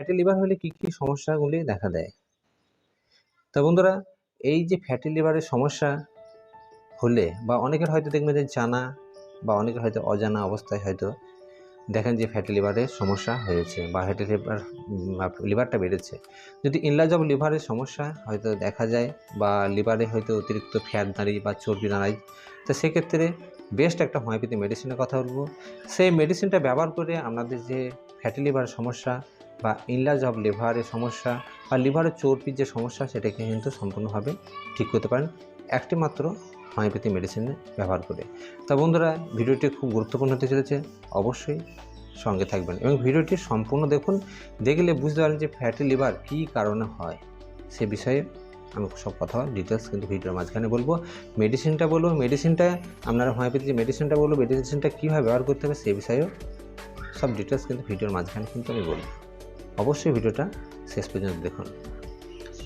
Fatty liver হলে কী কী সমস্যাগুলি দেখা দেয়? তা বন্ধুরা, এই যে ফ্যাটি লিভারের সমস্যা হলে বা অনেকের হয়তো দেখবেন যে জানা বা অনেকের হয়তো অজানা অবস্থায় হয়তো দেখেন যে ফ্যাটি লিভারের সমস্যা হয়েছে বা ফ্যাটি লিভার লিভারটা বেড়েছে। যদি ইনলাজ অফ লিভারের সমস্যা হয়তো দেখা যায় বা লিভারে হয়তো অতিরিক্ত ফ্যাট দাঁড়িয়ে বা চর্বি দাঁড়ায়, তো সেক্ষেত্রে বেস্ট একটা হোমিওপ্যাথি মেডিসিনের কথা বলব। সেই মেডিসিনটা ব্যবহার করে আপনাদের যে ফ্যাটি লিভারের সমস্যা বা ইনলাজ অফ লিভারের সমস্যা বা লিভারের চর্বির যে সমস্যা, সেটাকে কিন্তু সম্পূর্ণভাবে ঠিক করতে পারেন। একটি মাত্র হোমিওপ্যাথি মেডিসিন ব্যবহার করে। তা বন্ধুরা, ভিডিওটি খুব গুরুত্বপূর্ণ হতে চলেছে। অবশ্যই সঙ্গে থাকবেন এবং ভিডিওটি সম্পূর্ণ দেখুন। দেখলে বুঝতে পারেন যে ফ্যাটি লিভার কী কারণে হয়। সে বিষয়ে আমি সব কথা ডিটেলস কিন্তু ভিডিওর মাঝখানে বলব। মেডিসিনটা বলব মেডিসিনটা আপনারা হোমিওপ্যাথি যে মেডিসিনটা বলব মেডিসিনটা কীভাবে ব্যবহার করতে হবে, সে বিষয়েও সব ডিটেলস কিন্তু ভিডিওর মাঝখানে কিন্তু আমি বলব। অবশ্যই ভিডিওটা শেষ পর্যন্ত দেখুন।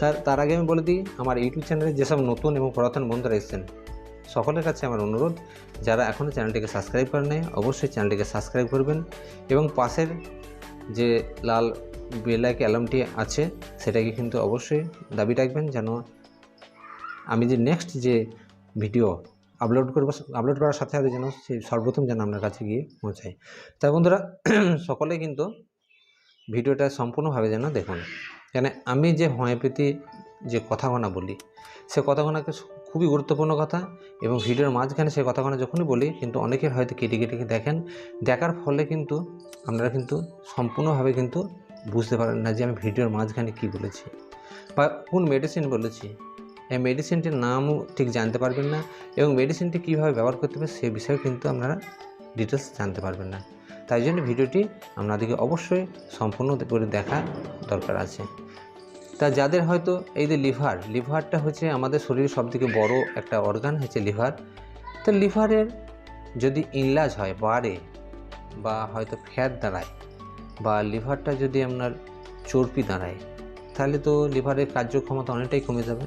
তার তার আগে আমি বলে দিই, আমার ইউটিউব চ্যানেলে যেসব নতুন এবং পুরাতন বন্ধুরা এসেছেন, সকলের কাছে আমার অনুরোধ, যারা এখনও চ্যানেলটিকে সাবস্ক্রাইব করেন নাই, অবশ্যই চ্যানেলটিকে সাবস্ক্রাইব করবেন এবং পাশের যে লাল বেলাইক অ্যালার্মটি আছে, সেটাকে কিন্তু অবশ্যই দাবি রাখবেন যেন আমি যে নেক্সট যে ভিডিও আপলোড করব আপলোড করার সাথে সাথে যেন সেই সর্বপ্রথম যেন আপনার কাছে গিয়ে পৌঁছায়। তাই বন্ধুরা সকলে কিন্তু ভিডিওটা সম্পূর্ণভাবে যেন দেখুন। কেন, আমি যে হোমিওপ্যাথি যে কথাগোনা বলি, সে কথাগোনাকে খুবই গুরুত্বপূর্ণ কথা এবং ভিডিওর মাঝখানে সেই কথাগোনা যখনই বলি, কিন্তু অনেকের হয়তো কেটে কেটে দেখেন, দেখার ফলে কিন্তু আপনারা কিন্তু সম্পূর্ণভাবে কিন্তু বুঝতে পারেন না যে আমি ভিডিওর মাঝখানে কী বলেছি বা কোন মেডিসিন বলেছি। এই মেডিসিনটির নামও ঠিক জানতে পারবেন না এবং মেডিসিনটি কীভাবে ব্যবহার করতে হবে সে বিষয়েও কিন্তু আপনারা ডিটেলস জানতে পারবেন না। তাই জন্য ভিডিওটি আপনাদেরকে অবশ্যই সম্পূর্ণ করে দেখা দরকার আছে। তা যাদের হয়তো এই যে লিভার, লিভারটা হচ্ছে আমাদের শরীরের সবথেকে বড় একটা অর্গান হচ্ছে লিভার। তো লিভারের যদি ইনলাজ হয়, বাড়ে বা হয়তো ফ্যাট দাঁড়ায় বা লিভারটা যদি আপনার চর্বি দাঁড়ায়, তাহলে তো লিভারের কার্যক্ষমতা অনেকটাই কমে যাবে।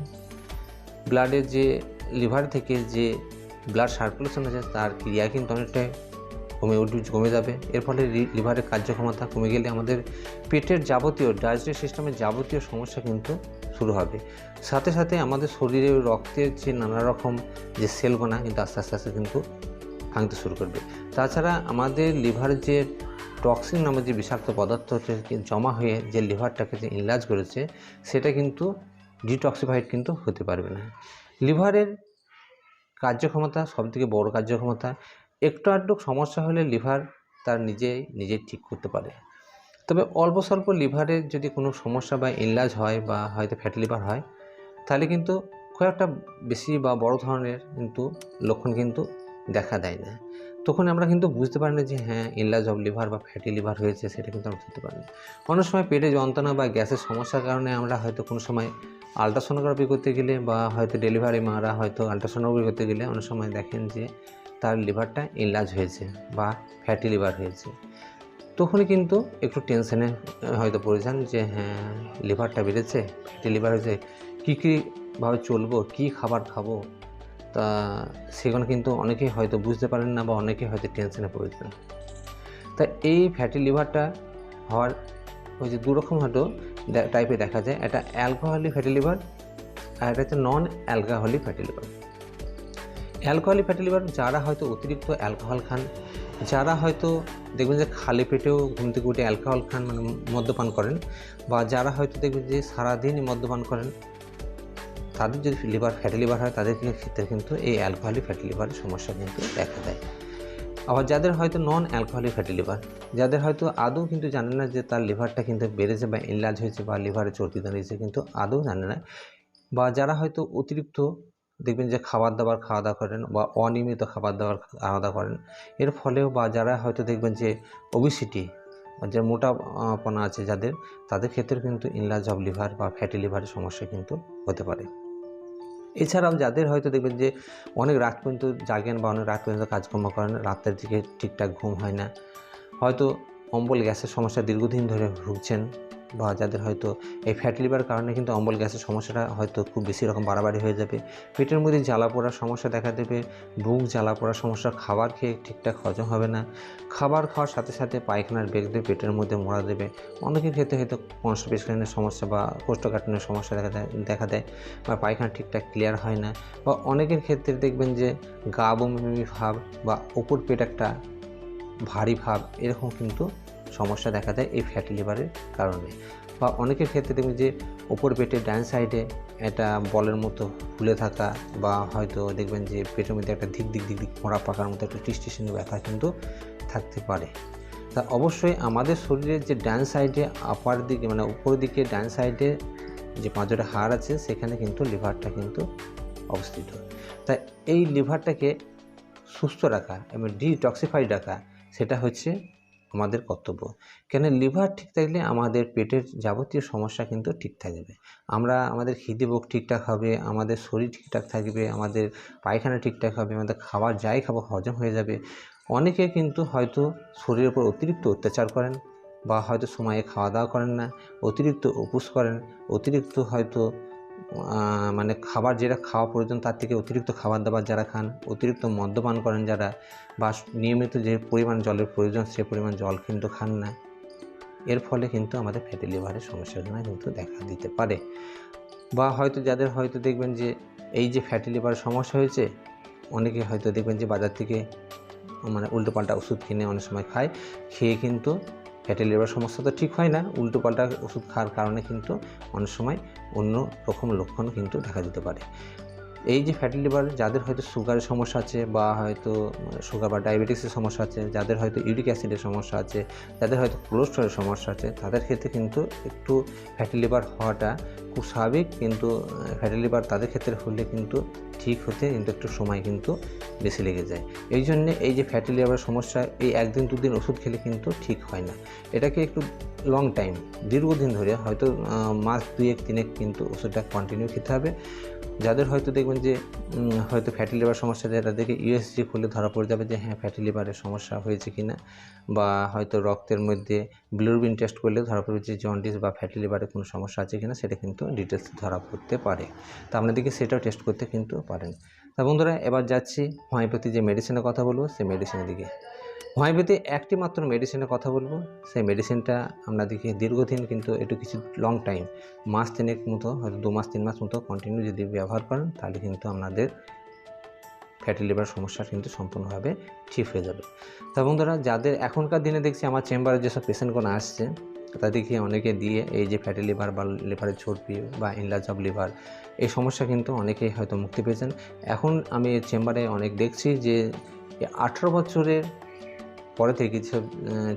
ব্লাডের যে লিভার থেকে যে ব্লাড সার্কুলেশন আছে, তার ক্রিয়া কিন্তু অনেকটাই কমে কমে যাবে। এর ফলে লিভারের কার্যক্ষমতা কমে গেলে আমাদের পেটের যাবতীয়, ডাইজেস্টিভ সিস্টেমের যাবতীয় সমস্যা কিন্তু শুরু হবে। সাথে সাথে আমাদের শরীরে রক্তের যে নানা রকম যে সেলগোনা কিন্তু আস্তে আস্তে আস্তে কিন্তু ভাঙতে শুরু করবে। তাছাড়া আমাদের লিভারের যে টক্সিন নামে যে বিষাক্ত পদার্থ জমা হয়ে যে লিভারটাকে যে ইনলাজ করেছে, সেটা কিন্তু ডিটক্সিফাইড কিন্তু হতে পারবে না। লিভারের কার্যক্ষমতা, সবথেকে বড় কার্যক্ষমতা একটু আধটু সমস্যা হলে লিভার তার নিজেই নিজেই ঠিক করতে পারে। তবে অল্প স্বল্প লিভারের যদি কোনো সমস্যা বা ইনলাজ হয় বা হয়তো ফ্যাটি লিভার হয়, তাহলে কিন্তু খুব একটা বেশি বা বড় ধরনের কিন্তু লক্ষণ কিন্তু দেখা দেয় না। তখন আমরা কিন্তু বুঝতে পারি না যে হ্যাঁ ইনলাজ অফ লিভার বা ফ্যাটি লিভার হয়েছে সেটা কিন্তু আমরা বুঝতে পারি না। অনেক সময় পেটে যন্ত্রণা বা গ্যাসের সমস্যার কারণে আমরা হয়তো কোনো সময় আলট্রাসোনোগ্রাফি করতে গেলে বা হয়তো ডেলিভারি মারা হয়তো আলট্রাসোনোগ্রাফি করতে গেলে অনেক সময় দেখেন যে তার লিভারটা ইনলাজ হয়েছে বা ফ্যাটি লিভার হয়েছে। তখনই কিন্তু একটু টেনশনে হয়তো পড়ে যান যে হ্যাঁ লিভারটা বেড়েছে ফ্যাটি লিভার হয়েছে, কী কীভাবে চলবো, কী খাবার খাব? তা সেগুলো কিন্তু অনেকেই হয়তো বুঝতে পারেন না বা অনেকে হয়তো টেনশনে পড়ে যান। তা এই ফ্যাটি লিভারটা হওয়ার ওই যে দুরকম হয়তো টাইপে দেখা যায় একটা অ্যালকোহলিক ফ্যাটি লিভার আর একটা হচ্ছে non alcoholic fatty liver alcoholic fatty liver, যারা হয়তো অতিরিক্ত অ্যালকোহল খান, যারা হয়তো দেখবেন যে খালি পেটেও ঘুম থেকে উঠে অ্যালকোহল খান মানে মদ্যপান করেন, বা যারা হয়তো দেখবেন যে সারাদিনই মদ্যপান করেন, তাদের যদি লিভার, ফ্যাটি লিভার হয়, তাদের ক্ষেত্রে কিন্তু এই অ্যালকোহলিক ফ্যাটি লিভারের সমস্যা কিন্তু দেখা দেয়। আবার যাদের হয়তো নন অ্যালকোহলিক ফ্যাটি লিভার, যাদের হয়তো আদৌ কিন্তু জানে না যে তার লিভারটা কিন্তু বেড়েছে বা ইনলাজ হয়েছে বা লিভারে চর্বি দাঁড়িয়েছে, কিন্তু আদৌ জানে না, বা যারা হয়তো অতিরিক্ত দেখবেন যে খাবার দাবার খাওয়া দাওয়া করেন বা অনিয়মিত খাবার দাবার খাওয়া দাওয়া করেন। এর ফলেও বা যারা হয়তো দেখবেন যে ওবিসিটি যে মোটাপনা আছে যাদের, তাদের ক্ষেত্রে কিন্তু ইনলাজ অফ লিভার বা ফ্যাটি লিভারের সমস্যা কিন্তু হতে পারে। এছাড়াও যাদের হয়তো দেখবেন যে অনেক রাত পর্যন্ত জাগেন বা অনেক রাত পর্যন্ত কাজকর্ম করেন, রাতের দিকে ঠিকঠাক ঘুম হয় না, হয়তো অম্বল গ্যাসের সমস্যা দীর্ঘদিন ধরে ভুগছেন বা যাদের হয়তো এই ফ্যাটি লিভার কারণে কিন্তু অম্বল গ্যাসের সমস্যাটা হয়তো খুব বেশি রকম বাড়াবাড়ি হয়ে যাবে। পেটের মধ্যে জ্বালা পোড়ার সমস্যা দেখা দেবে, বুক জ্বালা পোড়ার সমস্যা, খাবার খেয়ে ঠিকঠাক হজম হবে না। খাবার খাওয়ার সাথে সাথে পায়খানার বেগ দিয়ে পেটের মধ্যে মোড়া দেবে। অনেকের ক্ষেত্রে হয়তো কনস্টিপেশনের সমস্যা বা কোষ্ঠকাঠিন্যের সমস্যা দেখা দেয় দেখা দেয় বা পায়খানা ঠিকঠাক ক্লিয়ার হয় না। বা অনেকের ক্ষেত্রে দেখবেন যে গা বমি ভাব বা ওপর পেট একটা ভারী ভাব, এরকম কিন্তু সমস্যা দেখা দেয় এই ফ্যাটি লিভারের কারণে। বা অনেকের ক্ষেত্রে দেখবেন যে ওপর পেটের ডান সাইডে একটা বলের মতো ফুলে থাকা বা হয়তো দেখবেন যে পেটের মধ্যে একটা ধিক দিক দিক দিক মোড়া পাকার মতো একটা টিস্টেশন ব্যথা কিন্তু থাকতে পারে। তা অবশ্যই আমাদের শরীরের যে ডান সাইডে আপার দিকে মানে উপর দিকে ডান সাইডে যে পাঁচটা হাড় আছে সেখানে কিন্তু লিভারটা কিন্তু অবস্থিত। তাই এই লিভারটাকে সুস্থ রাখা এবং ডিটক্সিফাইড রাখা, সেটা হচ্ছে আমাদের কর্তব্য। কেন লিভার ঠিক থাকলে আমাদের পেটের যাবতীয় সমস্যা কিন্তু ঠিক থাকবে। আমরা, আমাদের খিদে বুক ঠিকঠাক হবে, আমাদের শরীর ঠিকঠাক থাকবে, আমাদের পায়খানা ঠিকঠাক হবে, আমাদের খাবার যাই খাব হজম হয়ে যাবে। অনেকে কিন্তু হয়তো শরীরের উপর অতিরিক্ত অত্যাচার করেন বা হয়তো সময়ে খাওয়া দাওয়া করেন না, অতিরিক্ত উপোস করেন, অতিরিক্ত হয়তো মানে খাবার যেটা খাওয়া প্রয়োজন, তার থেকে অতিরিক্ত খাবার দাবার যারা খান, অতিরিক্ত মদ্যপান করেন যারা, বা নিয়মিত যে পরিমাণ জলের প্রয়োজন, সে পরিমাণ জল কিন্তু খান না। এর ফলে কিন্তু আমাদের ফ্যাটি লিভারের সমস্যাগুলো কিন্তু দেখা দিতে পারে। বা হয়তো যাদের হয়তো দেখবেন যে, এই যে ফ্যাটি লিভারের সমস্যা হয়েছে, অনেকে হয়তো দেখবেন যে বাজার থেকে মানে উল্টোপাল্টা ওষুধ কিনে অনেক সময় খায়, খেয়ে কিন্তু ফ্যাটি লিভার সমস্যা তো ঠিক হয় না, উল্টো পাল্টা ওষুধ খাওয়ার কারণে কিন্তু অনেক সময় অন্য রকম লক্ষণ কিন্তু দেখা দিতে পারে। এই যে ফ্যাটি লিভার যাদের হয়তো সুগারের সমস্যা আছে বা হয়তো সুগার বা ডায়াবেটিসের সমস্যা আছে, যাদের হয়তো ইউরিক অ্যাসিডের সমস্যা আছে, যাদের হয়তো কোলেস্ট্রলের সমস্যা আছে, তাদের ক্ষেত্রে কিন্তু একটু ফ্যাটি লিভার হওয়াটা খুব স্বাভাবিক। কিন্তু ফ্যাটি লিভার তাদের ক্ষেত্রে হলে কিন্তু ঠিক হতে কিন্তু একটু সময় কিন্তু বেশি লেগে যায়। এই জন্যে এই যে ফ্যাটি লিভারের সমস্যা, এই একদিন দুদিন ওষুধ খেলে কিন্তু ঠিক হয় না। এটাকে একটু লং টাইম দীর্ঘদিন ধরে হয়তো মাস দুয়েক, তিনেক কিন্তু ওষুধটা কন্টিনিউ খেতে হবে। যাদের হয়তো দেখবেন যে হয়তো ফ্যাটি লিভার সমস্যা যায় তাদেরকে ইউএসজি করলে ধরা পড়ে যাবে যে হ্যাঁ ফ্যাটি লিভারের সমস্যা হয়েছে কি না বা হয়তো রক্তের মধ্যে ব্লুরবিন টেস্ট করলে ধরা পড়বে যে জন্ডিস বা ফ্যাটি লিভারের কোনো সমস্যা আছে কি না সেটা কিন্তু ডিটেলস ধরা পড়তে পারে। তা আপনাদেরকে সেটাও টেস্ট করতে কিন্তু পারেন। তা বন্ধুরা, এবার যাচ্ছি হোমিওপ্যাথি যে মেডিসিনের কথা বলব, সেই মেডিসিনের দিকে। হোমিওপ্যাথি একটি মাত্র মেডিসিনের কথা বলব। সেই মেডিসিনটা আপনাদেরকে দীর্ঘদিন কিন্তু একটু কিছু লং টাইম মাস তিনেক মতো, হয়তো দু মাস, তিন মাস মতো কন্টিনিউ যদি ব্যবহার করেন, তাহলে কিন্তু আপনাদের ফ্যাটি লিভার সমস্যা কিন্তু সম্পূর্ণভাবে ঠিক হয়ে যাবে। তা বন্ধুরা, যাদের এখনকার দিনে দেখছি আমার চেম্বারে যেসব পেশেন্টগুলো আসছে, তাদেরকে অনেকে দিয়ে এই যে ফ্যাটি লিভার বা লিভারের চর্বি বা ইনলাজ অফ লিভার এই সমস্যা কিন্তু অনেকেই হয়তো মুক্তি পেয়েছেন। এখন আমি চেম্বারে অনেক দেখছি যে আঠেরো বছরের পরে থেকে কিছু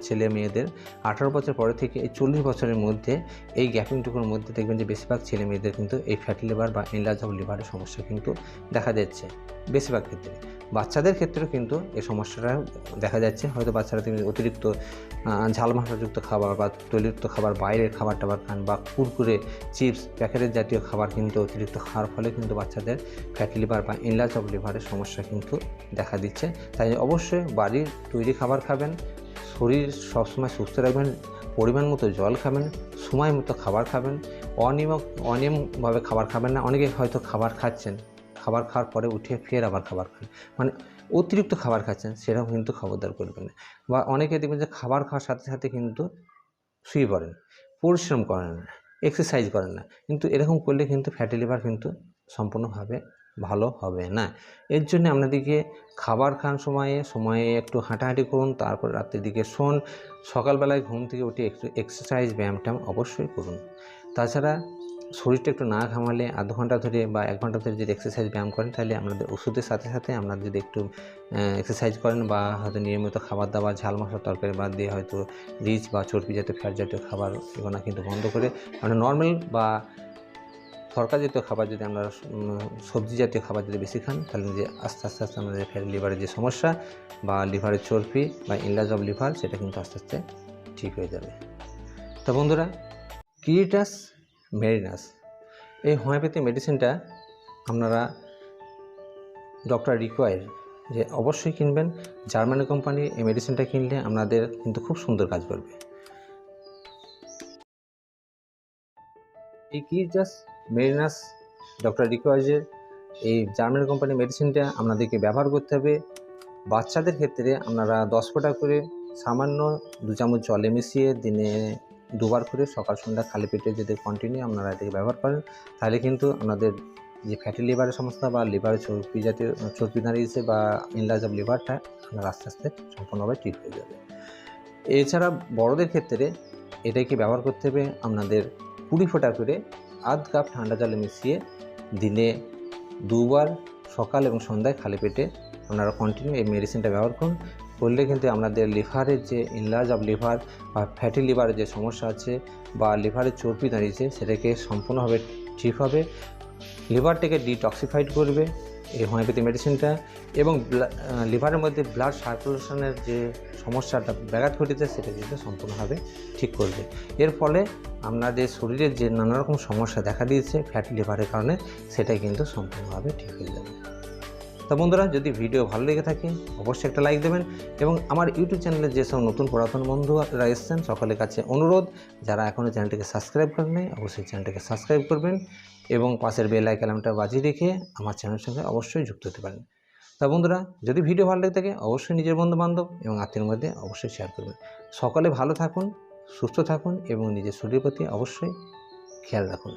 ছেলে মেয়েদের, আঠারো বছর পরে থেকে এই চল্লিশ বছরের মধ্যে এই গ্যাপিংটুকুর মধ্যে দেখবেন যে বেশিরভাগ ছেলে মেয়েদের কিন্তু এই ফ্যাটি লিভার বা এনলাজ অফ লিভারের সমস্যা কিন্তু দেখা যাচ্ছে বেশিরভাগ ক্ষেত্রে। বাচ্চাদের ক্ষেত্রেও কিন্তু এই সমস্যাটা দেখা যাচ্ছে। হয়তো বাচ্চারা তুমি অতিরিক্ত ঝাল মশলাযুক্ত খাবার বা তৈলযুক্ত খাবার, বাইরের খাবার টাবার খান বা কুরকুরে, চিপস, প্যাকেটের জাতীয় খাবার কিন্তু অতিরিক্ত খাওয়ার ফলে কিন্তু বাচ্চাদের ফ্যাট লিভার বা ইনলাজ অফ লিভারের সমস্যা কিন্তু দেখা দিচ্ছে। তাই অবশ্যই বাড়ির তৈরি খাবার খাবেন, শরীর সবসময় সুস্থ রাখবেন, পরিমাণ মতো জল খাবেন, সময় মতো খাবার খাবেন, অনিয়ম, অনিয়মভাবে খাবার খাবেন না। অনেকে হয়তো খাবার খাচ্ছেন। খাবার খাওয়ার পরে উঠে ফের আবার খাবার খান মানে অতিরিক্ত খাবার খাচ্ছেন সেটাও কিন্তু খবরদার করবেন না। বা অনেকে দেখবেন যে খাবার খাওয়ার সাথে সাথে কিন্তু শুয়ে পড়েন, পরিশ্রম করেন না এক্সারসাইজ করেন না। কিন্তু এরকম করলে কিন্তু ফ্যাটি লিভার কিন্তু সম্পূর্ণভাবে ভালো হবে না। এর জন্য আপনাদেরকে খাবার খান সময়ে সময়ে একটু হাঁটাহাঁটি করুন, তারপর রাত্রের দিকে শোন, সকালবেলায় ঘুম থেকে উঠে একটু এক্সারসাইজ ব্যায়াম ট্যায়াম অবশ্যই করুন। তাছাড়া শরীরটা একটু না ঘামালে আধ ঘণ্টা ধরে বা এক ঘণ্টা ধরে যদি এক্সারসাইজ ব্যায়াম করেন, তাহলে আপনাদের ওষুধের সাথে সাথে আপনারা যদি একটু এক্সারসাইজ করেন বা হয়তো নিয়মিত খাবার দাবার, ঝাল মশলা তরকারি বাদ দিয়ে হয়তো রিচ বা চর্বি জাতীয় ফ্যাট জাতীয় খাবার এগুলো কিন্তু বন্ধ করে আমরা নর্মাল বা তরকা জাতীয় খাবার যদি আমরা সবজি জাতীয় খাবার যদি বেশি খান, তাহলে যে আস্তে আস্তে আস্তে আমাদের ফ্যাটি লিভারের যে সমস্যা বা লিভারের চর্বি বা ইনলাজ অফ লিভার সেটা কিন্তু আস্তে আস্তে ঠিক হয়ে যাবে। তো বন্ধুরা, কিরিটাস মেরিনাস। এই হোমিওপ্যাথি মেডিসিনটা আপনারা ডক্টর রিকোয়ার যে অবশ্যই কিনবেন। জার্মানি কোম্পানির এই মেডিসিনটা কিনলে আপনাদের কিন্তু খুব সুন্দর কাজ করবে। এই কিজাস মেরিনাস? ডক্টর রিকোয়াজের এই জার্মানি কোম্পানির মেডিসিনটা আপনাদেরকে ব্যবহার করতে হবে। বাচ্চাদের ক্ষেত্রে আপনারা দশ ফোঁটা করে সামান্য দু চামচ জলে মিশিয়ে দিনে দুবার করে সকাল সন্ধ্যা খালি পেটে যদি কন্টিনিউ আপনারা এটাকে ব্যবহার করেন, তাহলে কিন্তু আপনাদের যে ফ্যাটি লিভারের সমস্যা বা লিভারের চর্বি জাতীয়, চর্বি দাঁড়িয়েছে বা ইনলার্জ অফ লিভারটা আপনার আস্তে আস্তে সম্পূর্ণভাবে ঠিক হয়ে যাবে। এছাড়া বড়দের ক্ষেত্রে এটাকে ব্যবহার করতে হবে আপনাদের কুড়ি ফোঁটা করে আধ কাপ ঠান্ডা জলে মিশিয়ে দিনে দুবার সকাল এবং সন্ধ্যায় খালি পেটে আপনারা কন্টিনিউ এই মেডিসিনটা ব্যবহার করুন। করলে কিন্তু আপনাদের লিভারের যে ইনলার্জ অফ লিভার বা ফ্যাটি লিভারের যে সমস্যা আছে বা লিভারের চর্বি দাঁড়িয়েছে, সেটাকে সম্পূর্ণভাবে ঠিক হবে। লিভারটাকে ডিটক্সিফাইড করবে এই হোমিওপ্যাথি মেডিসিনটা এবং লিভারের মধ্যে ব্লাড সার্কুলেশনের যে সমস্যাটা ব্যাঘাত ঘটেছে, সেটা কিন্তু সম্পূর্ণভাবে ঠিক করবে। এর ফলে আপনাদের শরীরের যে নানা রকম সমস্যা দেখা দিয়েছে ফ্যাটি লিভারের কারণে, সেটাই কিন্তু সম্পূর্ণভাবে ঠিক হয়ে যাবে। তো বন্ধুরা, যদি ভিডিও ভালো লেগে থাকে, অবশ্যই একটা লাইক দেবেন এবং আমার ইউটিউব চ্যানেলে যেসব নতুন পুরাতন বন্ধুরা এসছেন, সকলের কাছে অনুরোধ, যারা এখনও চ্যানেলটিকে সাবস্ক্রাইব করেন নাই, অবশ্যই চ্যানেলটিকে সাবস্ক্রাইব করবেন এবং পাশের বেল আইকনটা বাজিয়ে রেখে আমার চ্যানেলের সঙ্গে অবশ্যই যুক্ত হতে পারেন। তা বন্ধুরা, যদি ভিডিও ভালো লেগে থাকে, অবশ্যই নিজের বন্ধু বান্ধব এবং আত্মীয়ের মধ্যে অবশ্যই শেয়ার করবেন। সকলে ভালো থাকুন, সুস্থ থাকুন এবং নিজের শরীরের প্রতি অবশ্যই খেয়াল রাখুন।